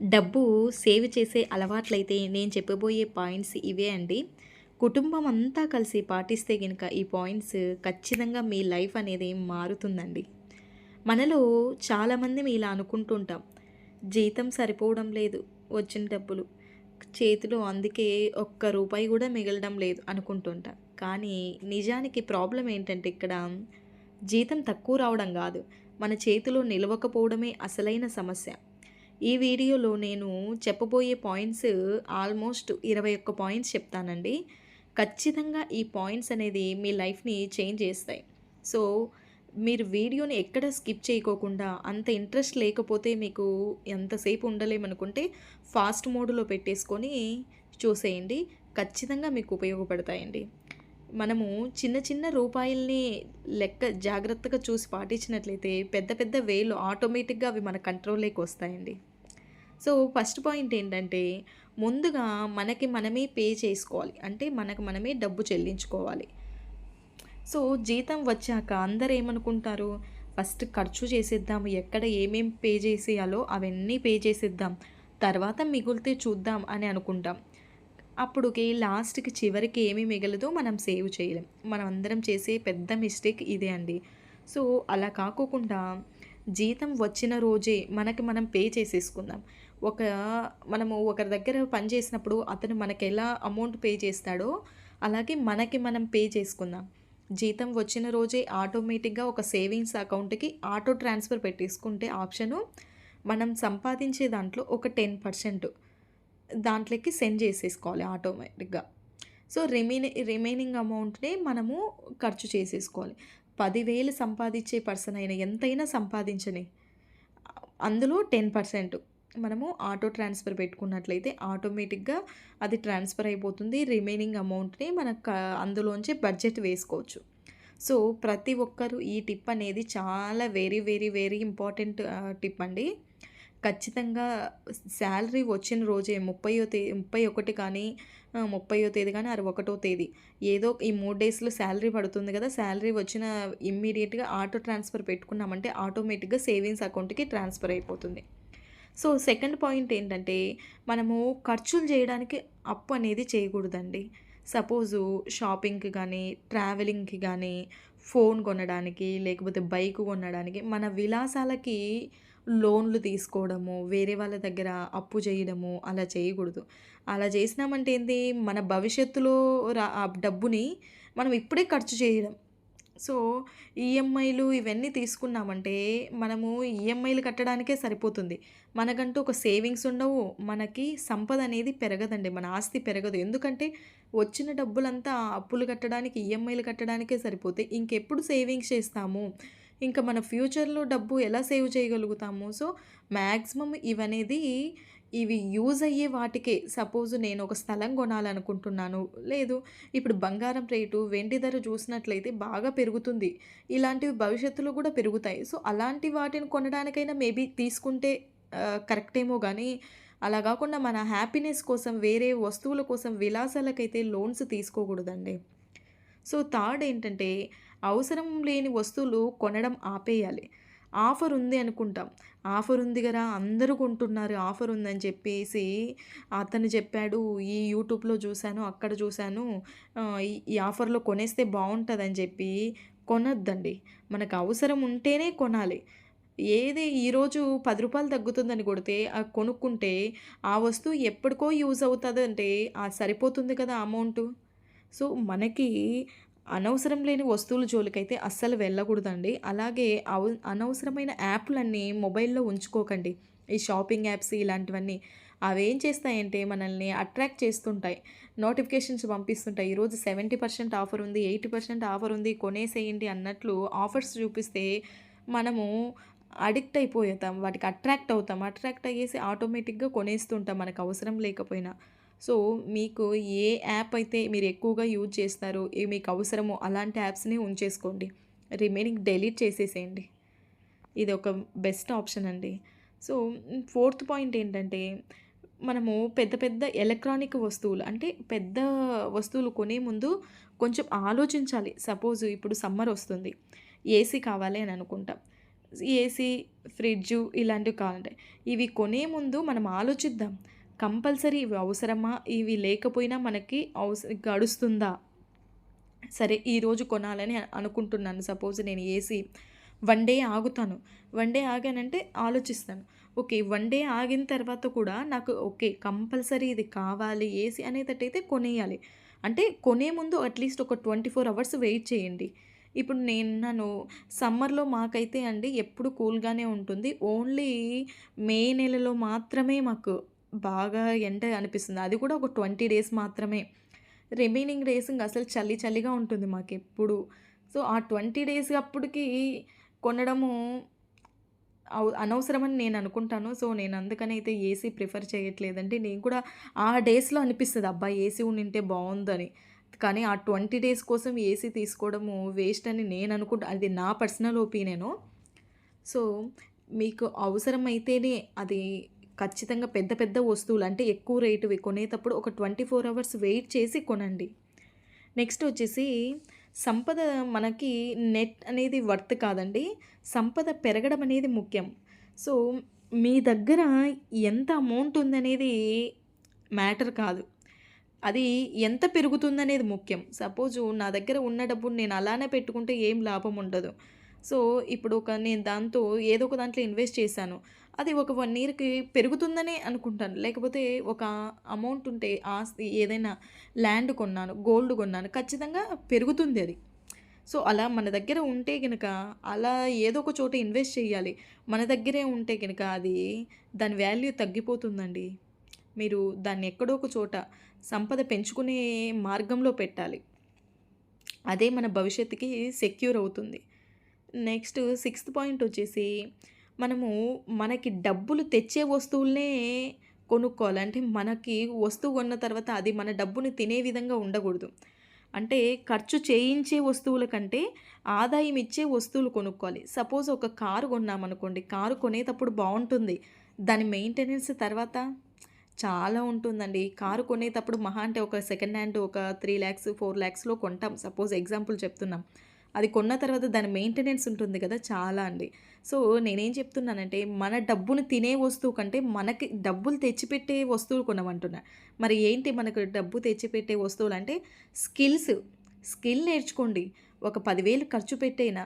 డబ్బు సేవ్ చేసే అలవాట్లయితే నేను చెప్పబోయే పాయింట్స్ ఇవే అండి. కుటుంబం అంతా కలిసి పాటిస్తే గనుక ఈ పాయింట్స్ ఖచ్చితంగా మీ లైఫ్ అనేది మారుతుందండి. మనలో చాలామంది ఇలా అనుకుంటుంటాం. జీతం సరిపోవడం లేదు, వచ్చిన డబ్బులు. చేతిలో అందుకే ఒక్క రూపాయి కూడా మిగలడం లేదు అనుకుంటుంటా. కానీ నిజానికి ప్రాబ్లం ఏంటంటే ఇక్కడ జీతం తక్కువ రావడం కాదు మన చేతిలో నిలవకపోవడమే అసలైన సమస్య. ఈ వీడియోలో నేను చెప్పబోయే పాయింట్స్ ఆల్మోస్ట్ 21 పాయింట్స్ చెప్తానండి. ఖచ్చితంగా ఈ పాయింట్స్ అనేది మీ లైఫ్‌ని చేంజ్ చేస్తాయి. సో, మీరు వీడియోని ఎక్కడ స్కిప్ చేయకోకుండా అంత ఇంట్రెస్ట్ లేకపోతే మీకు ఎంతసేపు ఉండలేమనుకుంటే ఫాస్ట్ మోడ్‌లో పెట్టేసుకొని చూసేయండి. ఖచ్చితంగా మీకు ఉపయోగపడతాయండి. మనము చిన్న చిన్న రూపాయల్ని లెక్క జాగ్రత్తగా చూసి పాటించినట్లయితే పెద్ద పెద్ద వేలు ఆటోమేటిక్‌గా అవి మన కంట్రోల్‌లోకి వస్తాయండి. సో, ఫస్ట్ పాయింట్ ఏంటంటే ముందుగా మనకి మనమే పే చేసుకోవాలి. అంటే మనకు మనమే డబ్బు చెల్లించుకోవాలి. సో, జీతం వచ్చాక అందరు ఏమనుకుంటారు? ఫస్ట్ ఖర్చు చేసేద్దాం. ఎక్కడ ఏమేం పే చేసేయాలో అవన్నీ పే చేసేద్దాం. తర్వాత మిగులితే చూద్దాం అని అనుకుంటాం. అప్పుడుకి లాస్ట్‌కి చివరికి ఏమి మిగలదో మనం సేవ్ చేయలేం. మనం అందరం చేసే పెద్ద మిస్టేక్ ఇదే అండి. సో, అలా కాకోకుండా జీతం వచ్చిన రోజే మనకి మనం పే చేసేసుకుందాం. ఒక మనము ఒకరి దగ్గర పని చేసినప్పుడు అతను ఎలా అమౌంట్ పే చేస్తాడో అలాగే మనకి మనం పే చేసుకుందాం. జీతం వచ్చిన రోజే ఆటోమేటిక్‌గా ఒక సేవింగ్స్ అకౌంట్‌కి ఆటో ట్రాన్స్‌ఫర్ పెట్టేసుకుంటే ఆప్షను మనం సంపాదించే దాంట్లో ఒక 10% దాంట్లోకి సెండ్ చేసేసుకోవాలి ఆటోమేటిక్‌గా. సో, రిమైని రిమైనింగ్ అమౌంట్‌ని మనము ఖర్చు చేసేసుకోవాలి. పదివేలు సంపాదించే పర్సన్ అయినా ఎంతైనా సంపాదించని. అందులో 10% మనము ఆటో ట్రాన్స్‌ఫర్ పెట్టుకున్నట్లయితే ఆటోమేటిక్‌గా అది ట్రాన్స్‌ఫర్ అయిపోతుంది. రిమైనింగ్ అమౌంట్‌ని మన అందులోంచి బడ్జెట్ వేసుకోవచ్చు. సో, ప్రతి ఒక్కరు ఈ టిప్ అనేది చాలా very, very, very important tip అండి. ఖచ్చితంగా శాలరీ వచ్చిన రోజే ముప్పై తేదీ ముప్పై ఒకటి కానీ ముప్పయో తేదీ కానీ, 61 తేదీ ఏదో ఈ మూడు డేస్‌లో శాలరీ పడుతుంది కదా! శాలరీ వచ్చిన ఇమ్మీడియేట్‌గా ఆటో ట్రాన్స్‌ఫర్ పెట్టుకున్నామంటే ఆటోమేటిక్‌గా సేవింగ్స్ అకౌంట్‌కి ట్రాన్స్‌ఫర్ అయిపోతుంది. సో, సెకండ్ పాయింట్ ఏంటంటే మనము ఖర్చులు చేయడానికి అప్పు అనేది చేయకూడదండి. సపోజు షాపింగ్‌కి కానీ ట్రావెలింగ్‌కి కానీ ఫోన్ కొనడానికి, లేకపోతే బైక్ కొనడానికి మన విలాసాలకి లోన్‌లు తీసుకోవడము, వేరే వాళ్ళ దగ్గర అప్పు చేయడము అలా చేయకూడదు. అలా చేసినామంటే ఏంది మన భవిష్యత్తులో రా ఆ డబ్బుని మనం ఇప్పుడే ఖర్చు చేయడం. సో, ఈఎంఐలు ఇవన్నీ తీసుకున్నామంటే మనము ఈఎంఐలు కట్టడానికే సరిపోతుంది. మనకంటూ ఒక సేవింగ్స్ ఉండవు. మనకి సంపద అనేది పెరగదండి. మన ఆస్తి పెరగదు. ఎందుకంటే వచ్చిన డబ్బులంతా అప్పులు కట్టడానికి, ఈఎంఐలు కట్టడానికే సరిపోతే ఇంకెప్పుడు సేవింగ్స్ చేస్తాము? ఇంకా మన ఫ్యూచర్‌లో డబ్బు ఎలా సేవ్ చేయగలుగుతాము? సో, మాక్సిమం ఇవనేది ఇవి యూజ్ అయ్యే వాటికే సపోజ్ నేను ఒక స్థలం కొనాలనుకుంటున్నాను. లేదు ఇప్పుడు బంగారం రేటు, వెండి ధర చూసినట్లయితే బాగా పెరుగుతుంది. ఇలాంటివి భవిష్యత్తులో కూడా పెరుగుతాయి. సో, అలాంటి వాటిని కొనడానికైనా మేబీ తీసుకుంటే కరెక్ట్ కరెక్టేమో కానీ అలా కాకుండా మన హ్యాపీనెస్ కోసం వేరే వస్తువుల కోసం విలాసాలకైతే లోన్స్ తీసుకోకూడదండి. సో, థర్డ్ ఏంటంటే అవసరం లేని వస్తువులు కొనడం ఆపేయాలి. ఆఫర్ ఉంది అనుకుంటాం. ఆఫర్ ఉంది కదా అందరూ కొంటున్నారు ఆఫర్ ఉందని చెప్పేసి అతను చెప్పాడు, ఈ యూట్యూబ్‌లో చూశాను అక్కడ చూశాను ఈ ఆఫర్‌లో కొనేస్తే బాగుంటుందని చెప్పి కొనొద్దండి. మనకు అవసరం ఉంటేనే కొనాలి. ఏది ఈరోజు పది రూపాయలు తగ్గుతుందని కొడితే కొనుక్కుంటే ఆ వస్తువు ఎప్పటికో యూజ్ అవుతుంది అంటే సరిపోతుంది కదా అమౌంటు. సో, మనకి అనవసరం లేని వస్తువుల జోలికైతే అస్సలు వెళ్ళకూడదండి. అలాగే అవ అనవసరమైన యాప్‌లన్నీ మొబైల్‌లో ఉంచుకోకండి. ఈ షాపింగ్ యాప్స్ ఇలాంటివన్నీ. అవేం చేస్తాయంటే మనల్ని అట్రాక్ట్ చేస్తుంటాయి. నోటిఫికేషన్స్ పంపిస్తుంటాయి. ఈరోజు 70% ఆఫర్ ఉంది, 80% ఆఫర్ ఉంది కొనేసేయండి అన్నట్లు ఆఫర్స్ చూపిస్తే మనము అడిక్ట్ అయిపోతాం. వాటికి అట్రాక్ట్ అవుతాం. అట్రాక్ట్ అయ్యేసి ఆటోమేటిక్‌గా కొనేస్తుంటాం మనకు అవసరం లేకపోయినా. సో, మీకు ఏ యాప్ అయితే మీరు ఎక్కువగా యూజ్ చేస్తారో, మీకు అవసరమో అలాంటి యాప్స్‌ని ఉంచేసుకోండి. రిమైనింగ్ డెలీట్ చేసేసేయండి. ఇది ఒక బెస్ట్ ఆప్షన్ అండి. సో, ఫోర్త్ పాయింట్ ఏంటంటే మనము పెద్ద పెద్ద ఎలక్ట్రానిక్ వస్తువులు అంటే పెద్ద వస్తువులు కొనే ముందు కొంచెం ఆలోచించాలి. సపోజ్ ఇప్పుడు సమ్మర్ వస్తుంది. ఏసీ కావాలి అని అనుకుంటాం. ఏసీ, ఫ్రిడ్జు ఇలాంటివి కావాలంటే ఇవి కొనే ముందు మనం ఆలోచిద్దాం. కంపల్సరీ ఇవి అవసరమా? ఇవి లేకపోయినా మనకి అవస గడుస్తుందా? సరే ఈరోజు కొనాలని అనుకుంటున్నాను. సపోజ్ నేను ఏసీ వన్ డే ఆగుతాను. వన్ డే ఆగానంటే ఆలోచిస్తాను. ఓకే. వన్ డే ఆగిన తర్వాత కూడా నాకు ఓకే. కంపల్సరీ ఇది కావాలి ఏసీ అనేటట్టయితే కొనేయాలి. అంటే కొనే ముందు అట్‌లీస్ట్ ఒక 24 అవర్స్ వెయిట్ చేయండి. ఇప్పుడు నేను నన్ను సమ్మర్‌లో మాకైతే అండి ఎప్పుడు కూల్‌గానే ఉంటుంది. ఓన్లీ మే నెలలో మాత్రమే మాకు బాగా ఎండ అనిపిస్తుంది. అది కూడా ఒక 20 డేస్ మాత్రమే. రిమైనింగ్ డేస్ ఇంకా అసలు చలి చలిగా ఉంటుంది మాకెప్పుడు. సో, ఆ 20 డేస్ అప్పటికి కొనడము అనవసరమని నేను అనుకుంటాను. సో, నేను అందుకనైతే ఏసీ ప్రిఫర్ చేయట్లేదండి. నేను కూడా ఆ డేస్‌లో అనిపిస్తుంది అబ్బా! ఏసీ ఉండింటే బాగుందని కానీ ఆ 20 డేస్ కోసం ఏసీ తీసుకోవడము వేస్ట్ అని నేను అనుకుంటా. అది నా పర్సనల్ ఒపీనియను. సో, మీకు అవసరమైతేనే అది ఖచ్చితంగా పెద్ద పెద్ద వస్తువులు అంటే ఎక్కువ రేటువి కొనేటప్పుడు ఒక 24 అవర్స్ వెయిట్ చేసి కొనండి. నెక్స్ట్ వచ్చేసి సంపద మనకి నెట్ అనేది వర్త్ కాదండి. సంపద పెరగడం అనేది ముఖ్యం. సో, మీ దగ్గర ఎంత అమౌంట్ ఉందనేది మ్యాటర్ కాదు. అది ఎంత పెరుగుతుందనేది ముఖ్యం. సపోజు నా దగ్గర ఉన్న డబ్బును నేను అలానే పెట్టుకుంటే ఏం లాభం ఉండదు. సో, ఇప్పుడు ఒక నేను దాంతో ఏదో ఒక దాంట్లో ఇన్వెస్ట్ చేశాను. అది ఒక వన్ ఇయర్‌కి పెరుగుతుందనే అనుకుంటాను. లేకపోతే ఒక అమౌంట్ ఉంటే ఆస్తి ఏదైనా ల్యాండ్ కొన్నాను, గోల్డ్ కొన్నాను ఖచ్చితంగా పెరుగుతుంది అది. సో, అలా మన దగ్గర ఉంటే కనుక అలా ఏదో ఒక చోట ఇన్వెస్ట్ చేయాలి. మన దగ్గరే ఉంటే కనుక అది దాని వాల్యూ తగ్గిపోతుందండి. మీరు దాన్ని ఎక్కడో ఒక చోట సంపద పెంచుకునే మార్గంలో పెట్టాలి. అదే మన భవిష్యత్తుకి సెక్యూర్ అవుతుంది. నెక్స్ట్ సిక్స్త్ పాయింట్ వచ్చేసి మనము మనకి డబ్బులు తెచ్చే వస్తువులనే కొనుక్కోవాలి. అంటే మనకి వస్తువు కొన్న తర్వాత అది మన డబ్బుని తినే విధంగా ఉండకూడదు. అంటే ఖర్చు చేయించే వస్తువుల కంటే ఆదాయం ఇచ్చే వస్తువులు కొనుక్కోవాలి. సపోజ్ ఒక కారు కొన్నామనుకోండి. కారు కొనేటప్పుడు బాగుంటుంది దాని మెయింటెనెన్స్ తర్వాత చాలా ఉంటుందండి. కారు కొనేటప్పుడు మహా అంటే ఒక సెకండ్ హ్యాండ్ ఒక 3,00,000, 4,00,000లో కొంటాం. సపోజ్ ఎగ్జాంపుల్ చెప్తున్నాం. అది కొన్న తర్వాత దాని మెయింటెనెన్స్ ఉంటుంది కదా! చాలా అండి. సో, నేనేం చెప్తున్నానంటే మన డబ్బును తినే వస్తువు కంటే మనకి డబ్బులు తెచ్చిపెట్టే వస్తువులు కొనమంటున్నా. మరి ఏంటి మనకు డబ్బు తెచ్చిపెట్టే వస్తువులు అంటే స్కిల్స్. స్కిల్ నేర్చుకోండి. ఒక పదివేలు ఖర్చు పెట్టైనా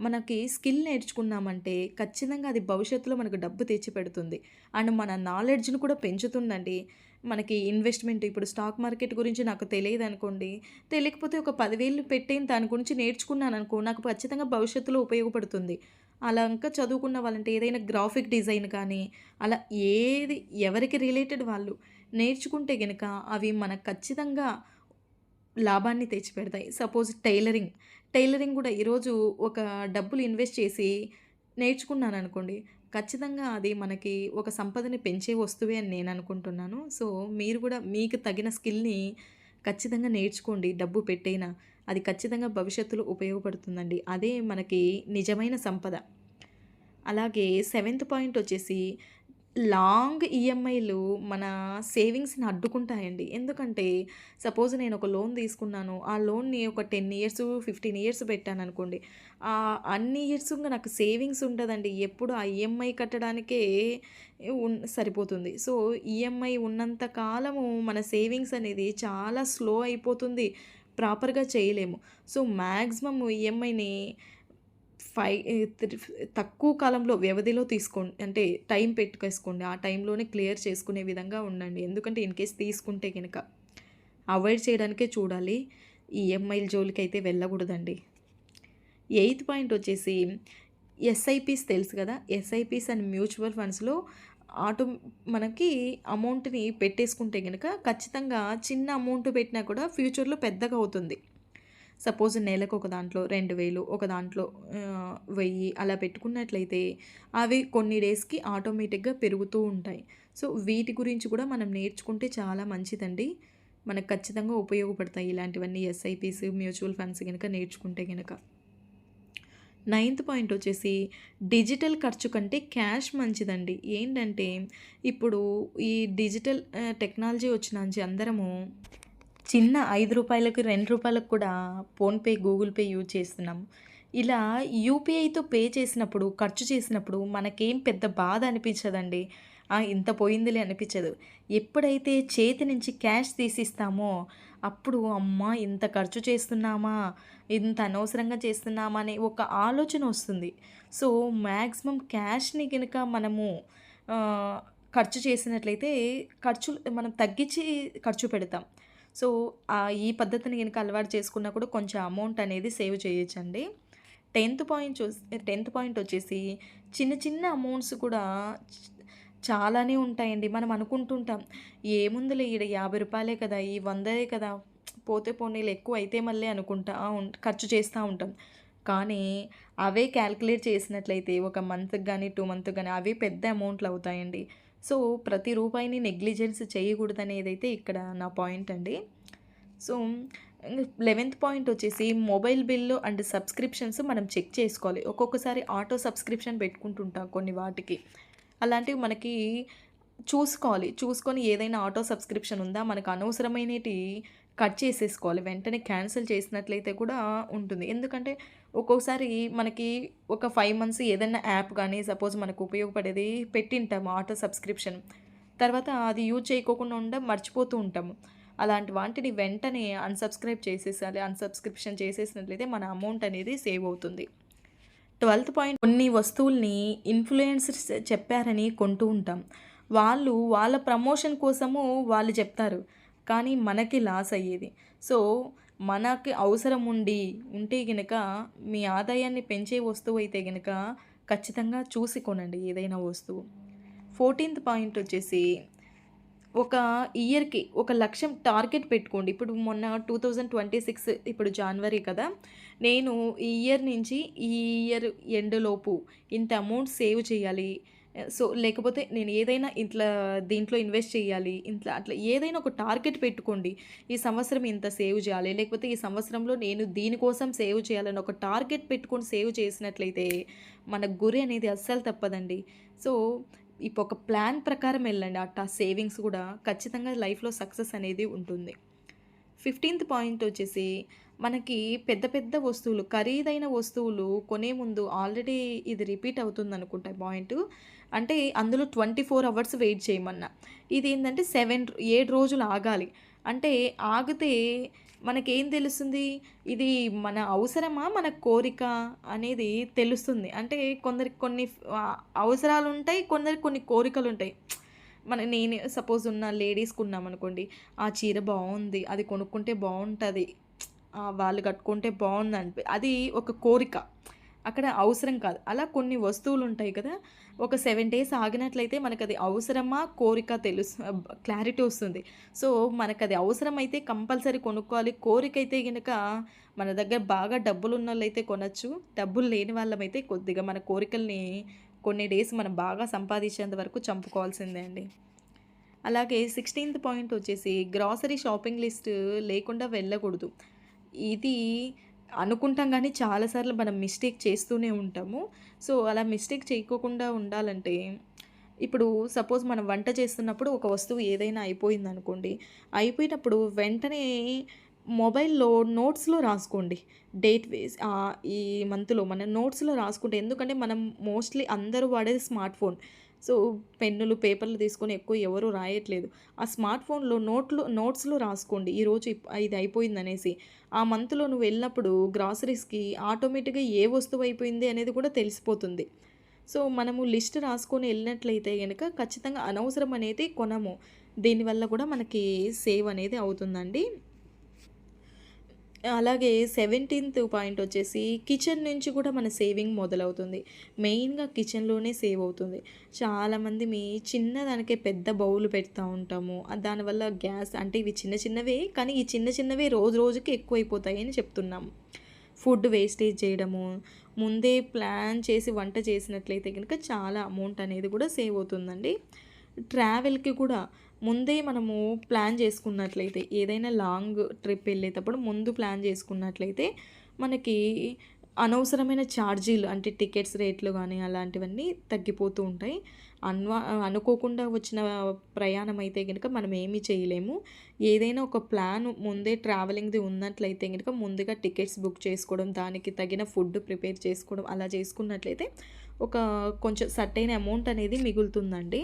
మనకి స్కిల్ నేర్చుకున్నామంటే ఖచ్చితంగా అది భవిష్యత్తులో మనకు డబ్బు తెచ్చిపెడుతుంది. అండ్ మన నాలెడ్జ్ను కూడా పెంచుతుందండి. మనకి ఇన్వెస్ట్‌మెంట్ ఇప్పుడు స్టాక్ మార్కెట్ గురించి నాకు తెలియదు అనుకోండి తెలియకపోతే ఒక పదివేలు పెట్టిన దాని గురించి నేర్చుకున్నాను అనుకో నాకు ఖచ్చితంగా భవిష్యత్తులో ఉపయోగపడుతుంది. అలా ఇంకా చదువుకున్న వాళ్ళంటే ఏదైనా గ్రాఫిక్ డిజైన్ కానీ అలా ఏది ఎవరికి రిలేటెడ్ వాళ్ళు నేర్చుకుంటే కనుక అవి మనకు ఖచ్చితంగా లాభాన్ని తెచ్చిపెడతాయి. Suppose tailoring. టైలరింగ్ కూడా ఈరోజు ఒక డబ్బులు ఇన్వెస్ట్ చేసి నేర్చుకున్నాను అనుకోండి ఖచ్చితంగా అది మనకి ఒక సంపదని పెంచే వస్తువే అని నేను అనుకుంటున్నాను. సో, మీరు కూడా మీకు తగిన స్కిల్‌ని ఖచ్చితంగా నేర్చుకోండి. డబ్బు పెట్టైనా. అది ఖచ్చితంగా భవిష్యత్తులో ఉపయోగపడుతుందండి. అదే మనకి నిజమైన సంపద. అలాగే సెవెంత్ పాయింట్ వచ్చేసి లాంగ్ ఈఎంఐలు మన సేవింగ్స్‌ని అడ్డుకుంటాయండి. ఎందుకంటే సపోజ్ నేను ఒక లోన్ తీసుకున్నాను. ఆ లోన్‌ని ఒక 10 ఇయర్స్, 15 ఇయర్స్ పెట్టాననుకోండి. ఆ అన్ని ఇయర్స్ నాకు సేవింగ్స్ ఉంటుందండి ఎప్పుడు ఆ ఈఎంఐ కట్టడానికే సరిపోతుంది. సో, ఈఎంఐ ఉన్నంత కాలము మన సేవింగ్స్ అనేది చాలా స్లో అయిపోతుంది. ప్రాపర్‌గా చేయలేము. సో, మాక్సిమం ఈఎంఐని ఫై త్రి తక్కువ కాలంలో వ్యవధిలో తీసుకోండి. అంటే టైం పెట్టుకేసుకోండి. ఆ టైంలోనే క్లియర్ చేసుకునే విధంగా ఉండండి. ఎందుకంటే ఇన్ కేస్ తీసుకుంటే కనుక అవాయిడ్ చేయడానికే చూడాలి. ఈఎంఐల అయితే వెళ్ళకూడదండి. ఎయిత్ పాయింట్ వచ్చేసి ఎస్ఐపీస్ తెలుసు కదా! ఎస్ఐపీస్ అండ్ మ్యూచువల్ ఫండ్స్‌లో ఆటో మనకి అమౌంట్‌ని పెట్టేసుకుంటే కనుక ఖచ్చితంగా చిన్న అమౌంట్ పెట్టినా కూడా ఫ్యూచర్‌లో పెద్దగా అవుతుంది. సపోజ్ నెలకు ఒక దాంట్లో 2,000 ఒక దాంట్లో వెయ్యి అలా పెట్టుకున్నట్లయితే అవి కొన్ని డేస్‌కి ఆటోమేటిక్‌గా పెరుగుతూ ఉంటాయి. సో, వీటి గురించి కూడా మనం నేర్చుకుంటే చాలా మంచిదండి. మనకు ఖచ్చితంగా ఉపయోగపడతాయి ఇలాంటివన్నీ ఎస్ఐపీస్, మ్యూచువల్ ఫండ్స్ గనక నేర్చుకుంటే కనుక నైన్త్ పాయింట్ వచ్చేసి డిజిటల్ ఖర్చు కంటే క్యాష్ మంచిదండి. ఏంటంటే ఇప్పుడు ఈ డిజిటల్ టెక్నాలజీ వచ్చినాంచి అందరము చిన్న ఐదు రూపాయలకు రెండు రూపాయలకు కూడా ఫోన్‌పే, గూగుల్ పే యూజ్ చేస్తున్నాం. ఇలా యూపీఐతో పే చేసినప్పుడు, ఖర్చు చేసినప్పుడు మనకేం పెద్ద బాధ అనిపించదండి. ఇంత పోయిందిలే అనిపించదు. ఎప్పుడైతే చేతి నుంచి క్యాష్ తీసిస్తామో, అప్పుడు అమ్మ ఇంత ఖర్చు చేస్తున్నామా? ఇంత అనవసరంగా చేస్తున్నామా? అనే ఒక ఆలోచన వస్తుంది. సో, మాక్సిమం క్యాష్‌ని కనుక మనము ఖర్చు చేసినట్లయితే ఖర్చు మనం తగ్గించి ఖర్చు పెడతాం. సో, ఈ పద్ధతిని కనుక అలవాటు చేసుకున్నా కూడా కొంచెం అమౌంట్ అనేది సేవ్ చేయొచ్చండి. 10థ్ పాయింట్ చూస్తే టెన్త్ పాయింట్ వచ్చేసి చిన్న చిన్న అమౌంట్స్ కూడా చాలానే ఉంటాయండి. మనం అనుకుంటుంటాం. ఏముందిలే ఈడ యాభై రూపాయలే కదా! ఈ వందలే కదా! పోతే పోనీలు ఎక్కువ అయితే మళ్ళీ అనుకుంటా ఖర్చు చేస్తూ ఉంటాం. కానీ అవే క్యాలిక్యులేట్ చేసినట్లయితే ఒక మంత్‌కి కానీ టూ మంత్‌కి కానీ అవే పెద్ద అమౌంట్‌లు అవుతాయండి. సో, ప్రతి రూపాయిని నెగ్లిజెన్స్ చేయకూడదనేదైతే ఇక్కడ నా పాయింట్ అండి. సో, లెవెన్త్ పాయింట్ వచ్చేసి మొబైల్ బిల్లు అండ్ సబ్స్క్రిప్షన్స్ మనం చెక్ చేసుకోవాలి. ఒక్కొక్కసారి ఆటో సబ్స్క్రిప్షన్ పెట్టుకుంటుంటాం కొన్ని వాటికి. అలాంటివి మనకి చూసుకోవాలి. చూసుకొని ఏదైనా ఆటో సబ్స్క్రిప్షన్ ఉందా? మనకు అనవసరమైనటి కట్ చేసేసుకోవాలి. వెంటనే క్యాన్సిల్ చేసినట్లయితే కూడా ఉంటుంది. ఎందుకంటే ఒక్కొక్కసారి మనకి ఒక ఫైవ్ మంత్స్ ఏదైనా యాప్ కానీ సపోజ్ మనకు ఉపయోగపడేది పెట్టింటాము ఆటో సబ్స్క్రిప్షన్. తర్వాత అది యూజ్ చేయకోకుండా ఉండం మర్చిపోతూ ఉంటాము. అలాంటి వాటిని వెంటనే అన్‌సబ్స్క్రైబ్ చేసేసాలి. అన్‌సబ్స్క్రిప్షన్ చేసేసినట్లయితే మన అమౌంట్ అనేది సేవ్ అవుతుంది. 12థ్ పాయింట్ కొన్ని వస్తువుల్ని ఇన్‌ఫ్లుయెన్సర్స్ చెప్పారని కొంటూ ఉంటాం. వాళ్ళు వాళ్ళ ప్రమోషన్ కోసము వాళ్ళు చెప్తారు. కానీ మనకి లాస్ అయ్యేది. సో, మనకి అవసరం ఉండి ఉంటే గనక మీ ఆదాయాన్ని పెంచే వస్తువు అయితే గనక ఖచ్చితంగా చూసి కొనండి ఏదైనా వస్తువు. 14థ్ పాయింట్ వచ్చేసి ఒక ఇయర్‌కి ఒక లక్ష్యం టార్గెట్ పెట్టుకోండి. ఇప్పుడు మొన్న 2026 ఇప్పుడు జనవరి కదా! నేను ఈ ఇయర్ నుంచి ఈ ఇయర్ ఎండ్ లోపు ఇంత అమౌంట్ సేవ్ చేయాలి. సో, లేకపోతే నేను ఏదైనా ఇంట్లో దీంట్లో ఇన్వెస్ట్ చేయాలి. ఇంట్లో అట్లా ఏదైనా ఒక టార్గెట్ పెట్టుకోండి. ఈ సంవత్సరం ఇంత సేవ్ చేయాలి. లేకపోతే ఈ సంవత్సరంలో నేను దీనికోసం సేవ్ చేయాలని ఒక టార్గెట్ పెట్టుకొని సేవ్ చేసినట్లయితే మన గురి అనేది అస్సలు తప్పదండి. సో, ఇప్పుడు ఒక ప్లాన్ ప్రకారం వెళ్ళండి. అట్లా సేవింగ్స్ కూడా ఖచ్చితంగా లైఫ్‌లో సక్సెస్ అనేది ఉంటుంది. 15థ్ పాయింట్ వచ్చేసి మనకి పెద్ద పెద్ద వస్తువులు ఖరీదైన వస్తువులు కొనే ముందు ఆల్రెడీ ఇది రిపీట్ అవుతుందనుకుంటా పాయింట్ అంటే అందులో 24 అవర్స్ వెయిట్ చేయమన్నా. ఇది ఏంటంటే సెవెన్ ఏడు రోజులు ఆగాలి. అంటే ఆగితే మనకేం తెలుస్తుంది? ఇది మన అవసరమా? మన కోరిక అనేది తెలుస్తుంది. అంటే కొందరికి కొన్ని అవసరాలు ఉంటాయి కొందరికి కొన్ని కోరికలు ఉంటాయి మన నేను సపోజ్ ఉన్న లేడీస్‌కున్నామనుకోండి. ఆ చీర బాగుంది అది కొనుక్కుంటే బాగుంటుంది వాళ్ళు కట్టుకుంటే బావుందనిపి అది ఒక కోరిక. అక్కడ అవసరం కాదు. అలా కొన్ని వస్తువులు ఉంటాయి కదా! ఒక సెవెన్ డేస్ ఆగినట్లయితే మనకది అవసరమా? కోరిక తెలుసు క్లారిటీ వస్తుంది. సో, మనకు అది అవసరమైతే కంపల్సరీ కొనుక్కోవాలి. కోరికైతే కనుక మన దగ్గర బాగా డబ్బులు ఉన్న డబ్బులున్నోళ్ళైతే కొనచ్చు డబ్బులు లేని వాళ్ళమైతే కొద్దిగా మన కోరికల్ని కొన్ని డేస్ మనం బాగా సంపాదించేంత వరకు చంపుకోవాల్సిందే అండి. అలాగే 16థ్ పాయింట్ వచ్చేసి గ్రోసరీ షాపింగ్ లిస్ట్ లేకుండా వెళ్ళకూడదు. ఇది అనుకుంటాం కానీ చాలా సార్లు మనం మిస్టేక్ చేస్తూనే ఉంటాము. సో, అలా మిస్టేక్ చేయకోకుండా ఉండాలంటే ఇప్పుడు సపోజ్ మనం వంట చేస్తున్నప్పుడు ఒక వస్తువు ఏదైనా అయిపోయిందనుకోండి. అయిపోయినప్పుడు వెంటనే మొబైల్‌లో నోట్స్‌లో రాసుకోండి. డేట్ వేస్ ఈ మంత్‌లో మన నోట్స్‌లో రాసుకుంటే ఎందుకంటే మనం మోస్ట్‌లీ అందరూ వాడేది స్మార్ట్ ఫోన్. సో, పెన్నులు, పేపర్లు తీసుకొని ఎక్కువ ఎవరు రాయట్లేదు. ఆ స్మార్ట్ ఫోన్‌లో నోట్లు నోట్స్‌లో రాసుకోండి. ఈరోజు ఇది అయిపోయింది అనేసి ఆ మంత్‌లో నువ్వు వెళ్ళినప్పుడు గ్రాసరీస్‌కి ఆటోమేటిక్‌గా ఏ వస్తువు అయిపోయింది అనేది కూడా తెలిసిపోతుంది. సో, మనము లిస్ట్ రాసుకొని వెళ్ళినట్లయితే కనుక ఖచ్చితంగా అనవసరం అనేది కొనము. దీనివల్ల కూడా మనకి సేవ్ అనేది అవుతుందండి. అలాగే 17థ్ పాయింట్ వచ్చేసి కిచెన్ నుంచి కూడా మన సేవింగ్ మొదలవుతుంది. మెయిన్‌గా కిచెన్‌లోనే సేవ్ అవుతుంది. చాలామంది మీ చిన్నదానికే పెద్ద బౌల్ పెడతా ఉంటాము. దానివల్ల గ్యాస్ అంటే ఇవి చిన్న చిన్నవే కానీ ఈ చిన్న చిన్నవే రోజు రోజుకి ఎక్కువైపోతాయని చెప్తున్నాము. ఫుడ్ వేస్టేజ్ చేయడము, ముందే ప్లాన్ చేసి వంట చేసినట్లయితే కనుక చాలా అమౌంట్ అనేది కూడా సేవ్ అవుతుందండి. ట్రావెల్‌కి కూడా ముందే మనము ప్లాన్ చేసుకున్నట్లయితే ఏదైనా లాంగ్ ట్రిప్ వెళ్ళేటప్పుడు ముందు ప్లాన్ చేసుకున్నట్లయితే మనకి అనవసరమైన ఛార్జీలు అంటే టికెట్స్ రేట్లు కానీ అలాంటివన్నీ తగ్గిపోతూ ఉంటాయి. అన్వా అనుకోకుండా వచ్చిన ప్రయాణం అయితే కనుక మనం ఏమీ చేయలేము. ఏదైనా ఒక ప్లాన్ ముందే ట్రావెలింగ్‌ది ఉన్నట్లయితే కనుక ముందుగా టికెట్స్ బుక్ చేసుకోవడం, దానికి తగిన ఫుడ్ ప్రిపేర్ చేసుకోవడం అలా చేసుకున్నట్లయితే ఒక కొంచెం సర్టెయిన్ అమౌంట్ అనేది మిగులుతుందండి.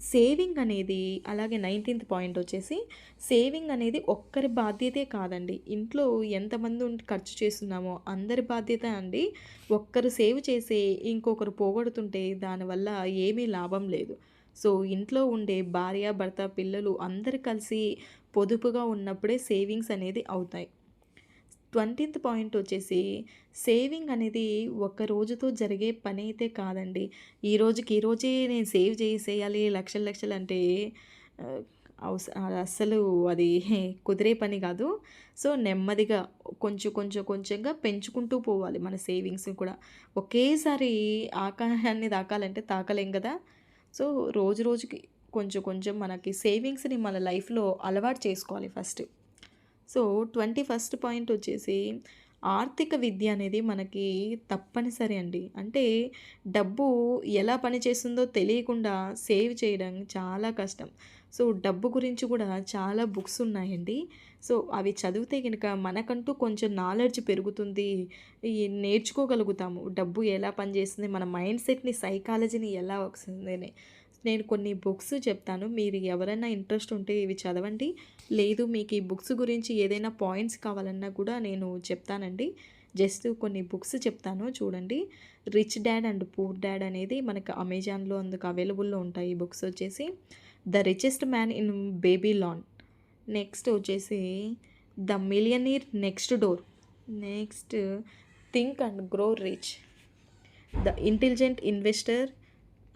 సేవింగ్ అనేది అలాగే 19థ్ పాయింట్ వచ్చేసి సేవింగ్ అనేది ఒక్కరి బాధ్యతే కాదండి. ఇంట్లో ఎంతమంది ఉండి ఖర్చు చేస్తున్నామో అందరి బాధ్యత అండి. ఒక్కరు సేవ్ చేసి ఇంకొకరు పోగొడుతుంటే దానివల్ల ఏమీ లాభం లేదు. సో, ఇంట్లో ఉండే భార్య, భర్త, పిల్లలు అందరు కలిసి పొదుపుగా ఉన్నప్పుడే సేవింగ్స్ అనేది అవుతాయి. 20థ్ పాయింట్ వచ్చేసి సేవింగ్ అనేది ఒక రోజుతో జరిగే పని అయితే కాదండి. ఈ రోజుకి ఈ రోజే నేను సేవ్ చేసేయాలి లక్షలు లక్షలు అంటే అసలు అది కుదిరే పని కాదు. సో, నెమ్మదిగా కొంచెం కొంచెం కొంచెంగా పెంచుకుంటూ పోవాలి మన సేవింగ్స్‌ని కూడా. ఒకేసారి ఆకాశాన్ని తాకాలంటే తాకలేం కదా! సో, రోజు రోజుకి కొంచెం కొంచెం మనకి సేవింగ్స్‌ని మన లైఫ్‌లో అలవాటు చేసుకోవాలి ఫస్ట్. సో, 21st పాయింట్ వచ్చేసి ఆర్థిక విద్య అనేది మనకి తప్పనిసరి అండి. అంటే డబ్బు ఎలా పనిచేస్తుందో తెలియకుండా సేవ్ చేయడం చాలా కష్టం. సో, డబ్బు గురించి కూడా చాలా బుక్స్ ఉన్నాయండి. సో, అవి చదివితే కనుక మనకంటూ కొంచెం నాలెడ్జ్ పెరుగుతుంది. ఈ నేర్చుకోగలుగుతాము. డబ్బు ఎలా పనిచేస్తుంది, మన మైండ్ సెట్‌ని, సైకాలజీని ఎలా వస్తుందని. నేను కొన్ని బుక్స్ చెప్తాను. మీరు ఎవరైనా ఇంట్రెస్ట్ ఉంటే ఇవి చదవండి. లేదు మీకు ఈ బుక్స్ గురించి ఏదైనా పాయింట్స్ కావాలన్నా కూడా నేను చెప్తానండి. జస్ట్ కొన్ని బుక్స్ చెప్తాను చూడండి. 'Rich dad and poor dad' అనేది మనకు అమెజాన్‌లో అందుకు అవైలబుల్‌లో ఉంటాయి ఈ బుక్స్ వచ్చేసి. 'The richest man in Babylon next వచ్చేసి 'the millionaire next door' next 'think and grow rich' 'the intelligent investor'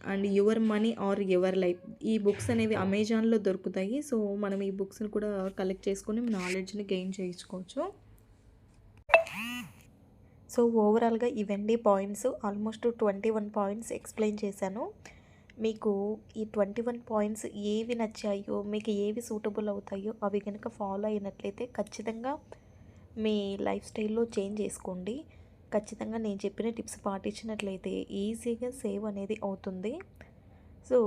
and 'your money or your life' ఈ బుక్స్ అనేవి అమెజాన్‌లో దొరుకుతాయి. సో, మనం ఈ బుక్స్‌ని కూడా కలెక్ట్ చేసుకొని నాలెడ్జ్‌ని గెయిన్ చేయించుకోవచ్చు. సో, ఓవరాల్‌గా ఇవండి పాయింట్స్. ఆల్మోస్ట్ 21 పాయింట్స్ ఎక్స్‌ప్లెయిన్ చేశాను. మీకు ఈ 21 పాయింట్స్ ఏవి నచ్చాయో, మీకు ఏవి సూటబుల్ అవుతాయో అవి కనుక ఫాలో అయినట్లయితే ఖచ్చితంగా మీ లైఫ్ స్టైల్‌లో చేంజ్ చేసుకోండి. ఖచ్చితంగా నేను చెప్పిన టిప్స్ పాటించినట్లయితే ఈజీగా సేవ్ అనేది అవుతుంది. సో,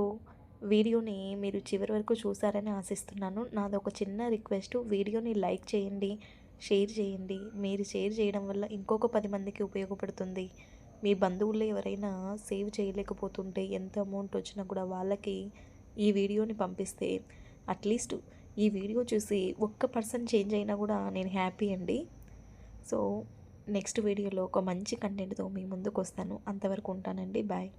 వీడియోని మీరు చివరి వరకు చూసారని ఆశిస్తున్నాను. నాదొక చిన్న రిక్వెస్ట్ వీడియోని లైక్ చేయండి, షేర్ చేయండి. మీరు షేర్ చేయడం వల్ల ఇంకొక పది మందికి ఉపయోగపడుతుంది. మీ బంధువుల్లో ఎవరైనా సేవ్ చేయలేకపోతుంటే ఎంత అమౌంట్ వచ్చినా కూడా వాళ్ళకి ఈ వీడియోని పంపిస్తే అట్‌లీస్ట్ ఈ వీడియో చూసి ఒక్క పర్సన్ చేంజ్ అయినా కూడా నేను హ్యాపీ అండి. సో, నెక్స్ట్ వీడియోలో ఒక మంచి కంటెంట్‌తో మీ ముందుకొస్తాను. అంతవరకు ఉంటానండి. బాయ్.